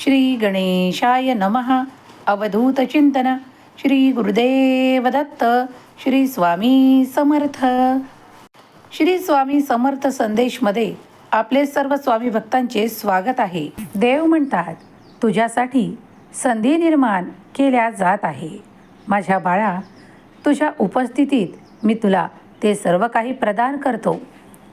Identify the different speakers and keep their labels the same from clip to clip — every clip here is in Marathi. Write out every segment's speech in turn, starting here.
Speaker 1: श्री गणेशाय नमः। अवधूत चिंतन। श्री गुरुदेव दत्त श्री स्वामी समर्थ। श्री स्वामी समर्थ संदेशमध्ये आपले सर्व स्वामी भक्तांचे स्वागत आहे. देव म्हणतात तुझ्यासाठी संधी निर्माण केल्या जात आहे. माझ्या बाळा तुझ्या उपस्थितीत मी तुला ते सर्व काही प्रदान करतो.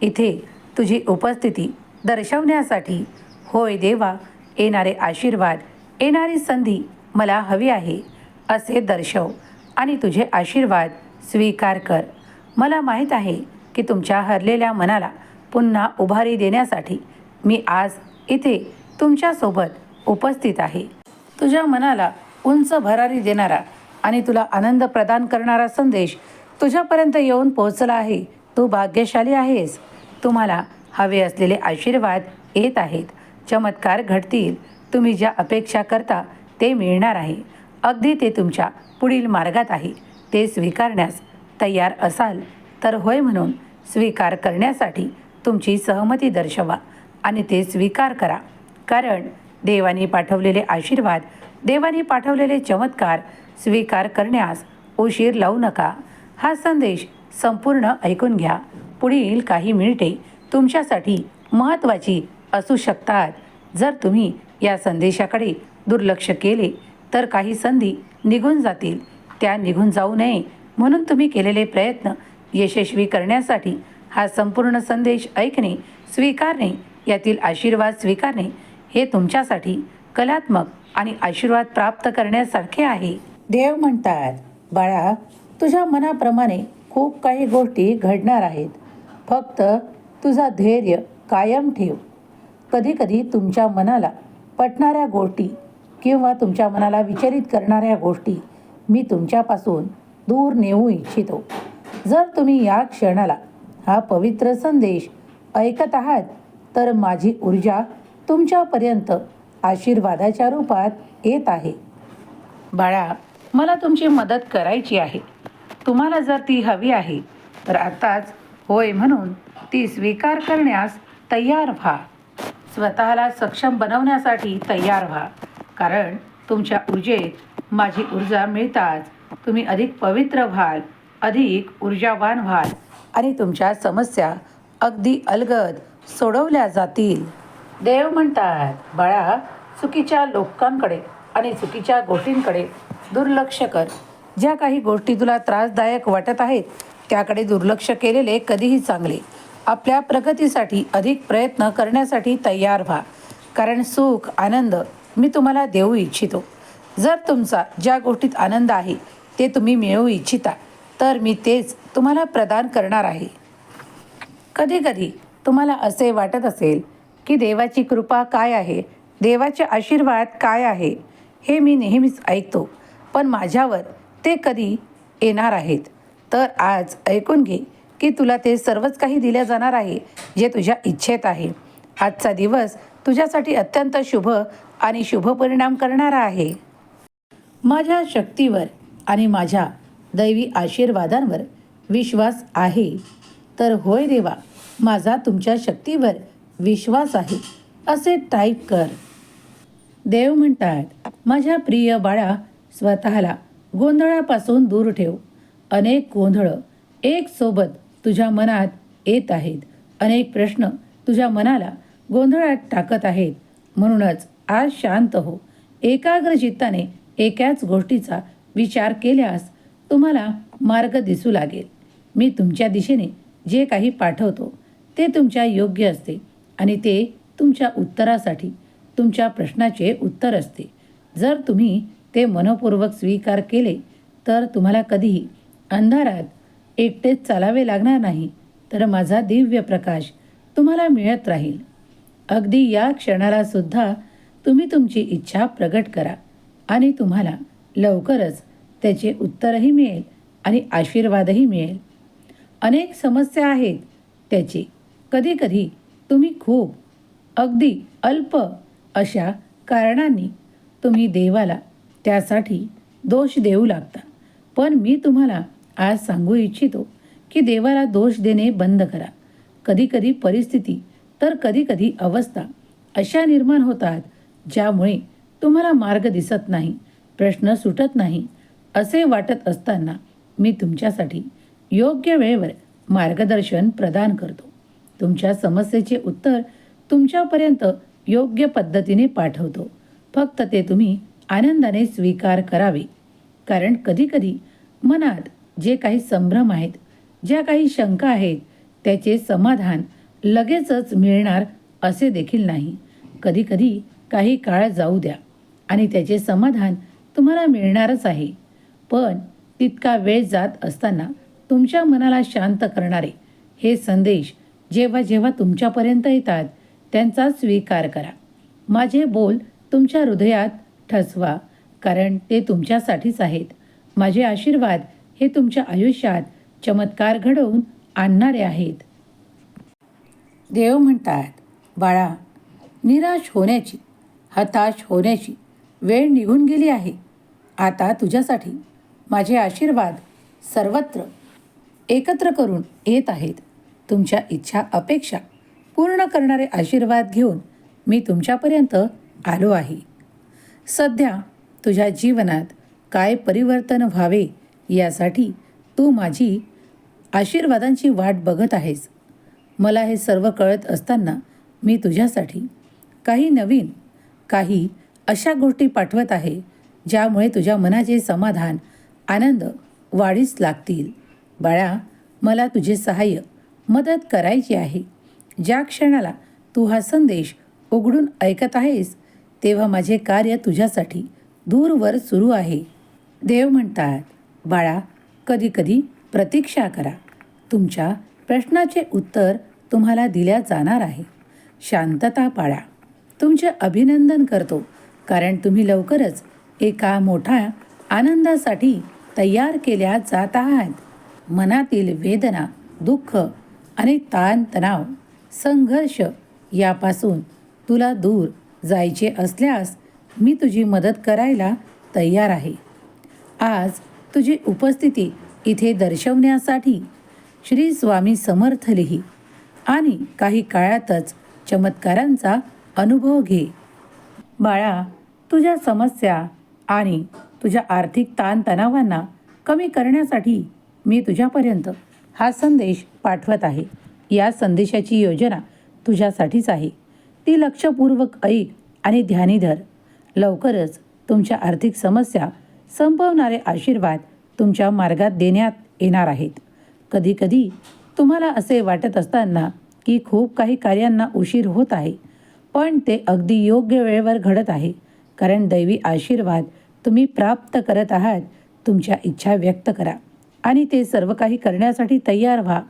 Speaker 1: इथे तुझी उपस्थिती दर्शवण्यासाठी होय देवा येणारे आशीर्वाद येणारी संधी मला हवी आहे असे दर्शव आणि तुझे आशीर्वाद स्वीकार कर. मला माहीत आहे की तुमच्या हरलेल्या मनाला पुन्हा उभारी देण्यासाठी मी आज इथे तुमच्यासोबत उपस्थित आहे. तुझ्या मनाला उंच भरारी देणारा आणि तुला आनंद प्रदान करणारा संदेश तुझ्यापर्यंत येऊन पोहोचला आहे. तू भाग्यशाली आहेस. तुम्हाला हवे असलेले आशीर्वाद येत आहेत. चमत्कार घडतील. तुम्ही ज्या अपेक्षा करता ते मिळणार आहे. अगदी ते तुमच्या पुढील मार्गात आहे. ते स्वीकारण्यास तयार असाल तर होय म्हणून स्वीकार करण्यासाठी तुमची सहमती दर्शवा आणि ते स्वीकार करा. कारण देवाने पाठवलेले आशीर्वाद देवाने पाठवलेले चमत्कार स्वीकार करण्यास उशीर लावू नका. हा संदेश संपूर्ण ऐकून घ्या. पुढील काही मिनिटे तुमच्यासाठी महत्त्वाची असू शकतात. जर तुम्ही या संदेशाकडे दुर्लक्ष केले तर काही संधी निघून जातील. त्या निघून जाऊ नये म्हणून तुम्ही केलेले प्रयत्न यशस्वी करण्यासाठी हा संपूर्ण संदेश ऐकणे स्वीकारणे यातील आशीर्वाद स्वीकारणे हे तुमच्यासाठी कलात्मक आणि आशीर्वाद प्राप्त करण्यासारखे आहे. देव म्हणतात बाळा तुझ्या मनाप्रमाणे खूप काही गोष्टी घडणार आहेत. फक्त तुझा धैर्य कायम ठेव. कधीकधी तुमच्या मनाला पटणाऱ्या गोष्टी किंवा तुमच्या मनाला विचलित करणाऱ्या गोष्टी मी तुमच्यापासून दूर नेऊ इच्छितो. जर तुम्ही या क्षणाला हा पवित्र संदेश ऐकत आहात तर माझी ऊर्जा तुमच्यापर्यंत आशीर्वादाच्या रूपात येत आहे. बाळा मला तुमची मदत करायची आहे. तुम्हाला जर ती हवी आहे तर आताच होय म्हणून ती स्वीकार करण्यास तयार व्हा. स्वतःला सक्षम बनवण्यासाठी तयार व्हा. कारण तुमच्या ऊर्जेत माझी ऊर्जा मिळताच तुम्ही अधिक पवित्र व्हाल अधिक ऊर्जावान व्हाल आणि तुमच्या समस्या अगदी अलगद सोडवल्या जातील. देव म्हणतात बाळा चुकीच्या लोकांकडे आणि चुकीच्या गोष्टींकडे दुर्लक्ष कर. ज्या काही गोष्टी तुला त्रासदायक वाटत आहेत त्याकडे दुर्लक्ष केलेले कधीही चांगले. आपल्या प्रगतीसाठी अधिक प्रयत्न करण्यासाठी तयार व्हा. कारण सुख आनंद मी तुम्हाला देऊ इच्छितो. जर तुमचा ज्या गोष्टीत आनंद आहे ते तुम्ही मिळवू इच्छिता तर मी तेच तुम्हाला प्रदान करणार आहे. कधीकधी तुम्हाला असे वाटत असेल की देवाची कृपा काय आहे देवाचे आशीर्वाद काय आहे हे मी नेहमीच ऐकतो पण माझ्यावर ते कधी येणार आहेत. तर आज ऐकून घे की तुला ते सर्वच काही दिले जाणार आहे जे तुझ्या इच्छेत आहे. आजचा दिवस तुझ्यासाठी अत्यंत शुभ आणि शुभ परिणाम करणारा आहे. माझ्या शक्तीवर आणि माझ्या दैवी आशीर्वादांवर विश्वास आहे. तर होय देवा माझा तुमच्या शक्तीवर विश्वास आहे असे टाईप कर. देव म्हणतात माझ्या प्रिय बाळा स्वतःला गोंधळापासून दूर ठेव. अनेक गोंधळं एक सोबत तुझ्या मनात येत आहेत. अनेक प्रश्न तुझ्या मनाला गोंधळात टाकत आहेत. म्हणूनच आज शांत हो. एकाग्र चित्ताने एकाच गोष्टीचा विचार केल्यास तुम्हाला मार्ग दिसू लागेल. मी तुमच्या दिशेने जे काही पाठवतो ते तुमच्या योग्य असते आणि ते तुमच्या उत्तरासाठी तुमच्या प्रश्नाचे उत्तर असते. जर तुम्ही ते मनपूर्वक स्वीकार केले तर तुम्हाला कधीही अंधारात एकटेच चालावे लागणार नाही तर माझा दिव्य प्रकाश तुम्हाला मिळत राहील. अगदी या क्षणाला सुद्धा तुम्ही तुमची इच्छा प्रगट करा आणि तुम्हाला लवकरच त्याचे उत्तरही मिळेल आणि आशीर्वादही मिळेल. अनेक समस्या आहेत त्याची. कधीकधी तुम्ही खूप अगदी अल्प अशा कारणांनी तुम्ही देवाला त्यासाठी दोष देऊ लागता. पण मी तुम्हाला आज सांगू इच्छितो की देवाला दोष देणे बंद करा. कधीकधी परिस्थिती तर कधीकधी अवस्था अशा निर्माण होतात ज्यामुळे तुम्हाला मार्ग दिसत नाही प्रश्न सुटत नाही असे वाटत असताना मी तुमच्यासाठी योग्य वेळेवर मार्गदर्शन प्रदान करतो. तुमच्या समस्येचे उत्तर तुमच्यापर्यंत योग्य पद्धतीने पाठवतो. फक्त ते तुम्ही आनंदाने स्वीकार करावे. कारण कधीकधी मनात जे काही संभ्रम आहेत ज्या काही शंका आहेत त्याचे समाधान लगेचच मिळणार असे देखील नाही. कधीकधी काही काळ जाऊ द्या आणि त्याचे समाधान तुम्हाला मिळणारच आहे. पण तितका वेळ जात असताना तुमच्या मनाला शांत करणारे हे संदेश जेव्हा जेव्हा तुमच्यापर्यंत येतात त्यांचा स्वीकार करा. माझे बोल तुमच्या हृदयात ठसवा कारण ते तुमच्यासाठीच आहेत. माझे आशीर्वाद हे तुमच्या आयुष्यात चमत्कार घडवून आणणारे आहेत. देव म्हणतात बाळा निराश होण्याची हताश होण्याची वेळ निघून गेली आहे. आता तुझ्यासाठी माझे आशीर्वाद सर्वत्र एकत्र करून येत आहेत. तुमच्या इच्छा अपेक्षा पूर्ण करणारे आशीर्वाद घेऊन मी तुमच्यापर्यंत आलो आहे. सध्या तुझ्या जीवनात काय परिवर्तन व्हावे यासाठी तू माझी आशीर्वादांची वाट बघत आहेस. मला हे सर्व कळत असताना मी तुझ्यासाठी काही नवीन काही अशा गोष्टी पाठवत आहे ज्यामुळे तुझ्या मनाचे समाधान आनंद वाढीस लागतील. बाळा मला तुझे सहाय्य मदत करायची आहे. ज्या क्षणाला तू हा संदेश उघडून ऐकत आहेस तेव्हा माझे कार्य तुझ्यासाठी दूरवर सुरू आहे. देव म्हणतात बाळा कधीकधी प्रतीक्षा करा. तुमच्या प्रश्नाचे उत्तर तुम्हाला दिल्या जाणार आहे. शांतता पाळा. तुमचे अभिनंदन करतो कारण तुम्ही लवकरच एका मोठ्या आनंदासाठी तयार केल्या जात आहात. मनातील वेदना दुःख आणि ताणतणाव संघर्ष यापासून तुला दूर जायचे असल्यास मी तुझी मदत करायला तयार आहे. आज तुझी उपस्थिती इथे दर्शवण्यासाठी श्री स्वामी समर्थ लिही आणि काही काळातच चमत्कारांचा अनुभव घे. बाळा तुझ्या समस्या आणि तुझ्या आर्थिक ताणतणावांना कमी करण्यासाठी मी तुझ्यापर्यंत हा संदेश पाठवत आहे. या संदेशाची योजना तुझ्यासाठीच आहे. ती लक्षपूर्वक ऐक आणि ध्यानी धर. लवकरच तुमच्या आर्थिक समस्या संपवणारे आशीर्वाद तुमच्या मार्गात देण्यात येणार आहेत. कधीकधी तुम्हाला असे वाटत असताना की खूप काही कार्यांना उशीर होत आहे पण ते अगदी योग्य वेळेवर घडत आहे कारण दैवी आशीर्वाद तुम्ही प्राप्त करत आहात तुमच्या इच्छा व्यक्त करा आणि ते सर्व काही करण्यासाठी तयार व्हा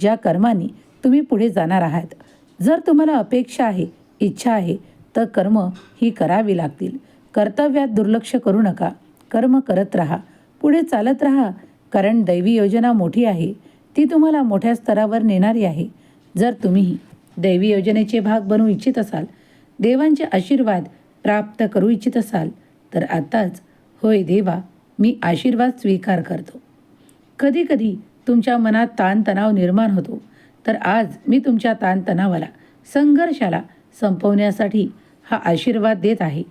Speaker 1: ज्या कर्मांनी तुम्ही पुढे जाणार आहात. जर तुम्हाला अपेक्षा आहे इच्छा आहे तर कर्म ही करावी लागतील. कर्तव्यात दुर्लक्ष करू नका. कर्म करत राहा. पुढे चालत राहा. कारण दैवी योजना मोठी आहे. ती तुम्हाला मोठ्या स्तरावर नेणारी आहे. जर तुम्ही दैवी योजनेचे भाग बनवू इच्छित असाल देवांचे आशीर्वाद प्राप्त करू इच्छित असाल तर आताच होय देवा मी आशीर्वाद स्वीकार करतो. कधीकधी तुमच्या मनात ताणतणाव निर्माण होतो. तर आज मी तुमच्या ताणतणावाला संघर्षाला संपवण्यासाठी हा आशीर्वाद देत आहे.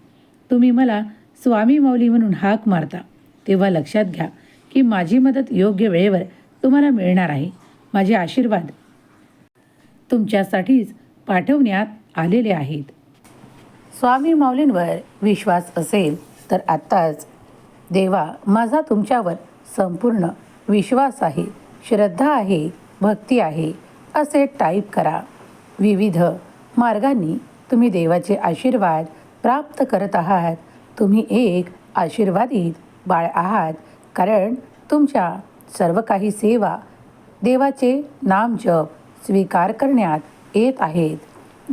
Speaker 1: तुम्ही मला स्वामी माऊली म्हणून हाक मारता तेव्हा लक्षात घ्या की माझी मदत योग्य वेळेवर तुम्हाला मिळणार आहे. माझे आशीर्वाद तुमच्यासाठीच पाठवण्यात आलेले आहेत. स्वामी माऊलींवर विश्वास असेल तर आत्ताच देवा माझा तुमच्यावर संपूर्ण विश्वास आहे श्रद्धा आहे भक्ती आहे असे टाईप करा. विविध मार्गांनी तुम्ही देवाचे आशीर्वाद प्राप्त करत आहात. तुम्ही एक आशीर्वादित बाळ आहात कारण तुमच्या सर्व काही सेवा देवाचे नाम जप स्वीकार करण्यात येत आहेत.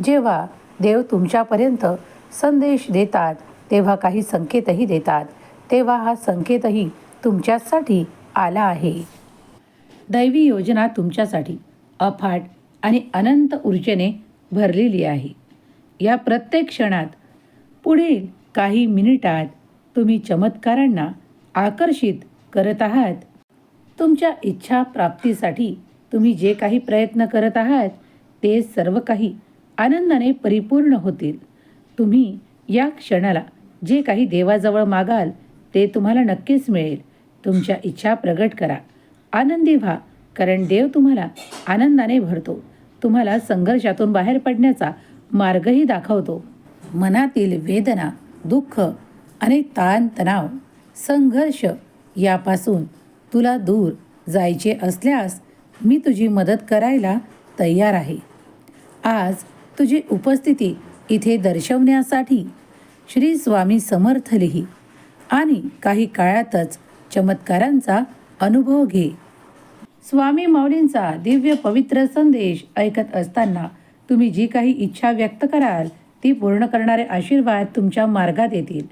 Speaker 1: जेव्हा देव तुमच्यापर्यंत संदेश देतात तेव्हा काही संकेतही देतात. तेव्हा हा संकेतही तुमच्यासाठी आला आहे. दैवी योजना तुमच्यासाठी अफाट आणि अनंत ऊर्जेने भरलेली आहे. या प्रत्येक क्षणात पुढील काही मिनिटात तुम्ही चमत्कारांना आकर्षित करत आहात. तुमच्या इच्छा प्राप्तीसाठी तुम्ही जे काही प्रयत्न करत आहात ते सर्व काही आनंदाने परिपूर्ण होतील. तुम्ही या क्षणाला जे काही देवाजवळ मागाल ते तुम्हाला नक्कीच मिळेल. तुमच्या इच्छा प्रगट करा. आनंदी व्हा कारण देव तुम्हाला आनंदाने भरतो. तुम्हाला संघर्षातून बाहेर पडण्याचा मार्गही दाखवतो. मनातील वेदना दुःख आणि ताणतणाव संघर्ष यापासून तुला दूर जायचे असल्यास मी तुझी मदत करायला तयार आहे. आज तुझी उपस्थिती इथे दर्शवण्यासाठी श्री स्वामी समर्थ लिही आणि काही काळातच चमत्कारांचा अनुभव घे. स्वामी माऊलींचा दिव्य पवित्र संदेश ऐकत असताना तुम्ही जी काही इच्छा व्यक्त कराल ती पूर्ण करणारे आशीर्वाद तुमच्या मार्गात येतील.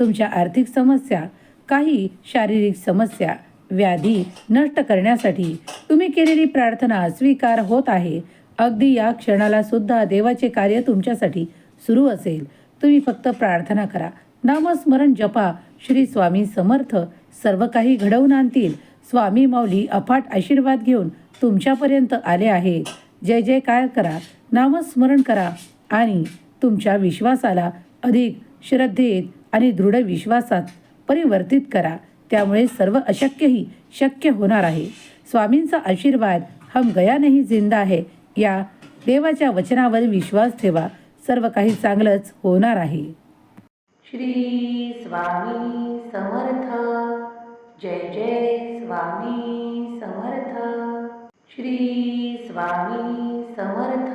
Speaker 1: तुमच्या आर्थिक समस्या काही शारीरिक समस्या व्याधी नष्ट करण्यासाठी तुम्ही केलेली प्रार्थना स्वीकार होत आहे. अगदी या क्षणाला सुद्धा देवाचे कार्य तुमच्यासाठी सुरू असेल. तुम्ही फक्त प्रार्थना करा. नामस्मरण जपा. श्री स्वामी समर्थ सर्व काही घडवून आणतील. स्वामी माऊली अफाट आशीर्वाद घेऊन तुमच्यापर्यंत आले आहे जय जयकार करा. नामस्मरण करा आणि तुमच्या विश्वासाला अधिक श्रद्धेत आणि दृढ विश्वासात परिवर्तित करा. त्यामुळे सर्व अशक्यही शक्य होणार आहे. स्वामींचा आशीर्वाद हम गया नाही जिंदा आहे या देवाच्या वचनावर विश्वास ठेवा. सर्व काही चांगलंच होणार आहे. श्री स्वामी समर्थ. जय जय स्वामी समर्थ. श्री स्वामी समर्थ.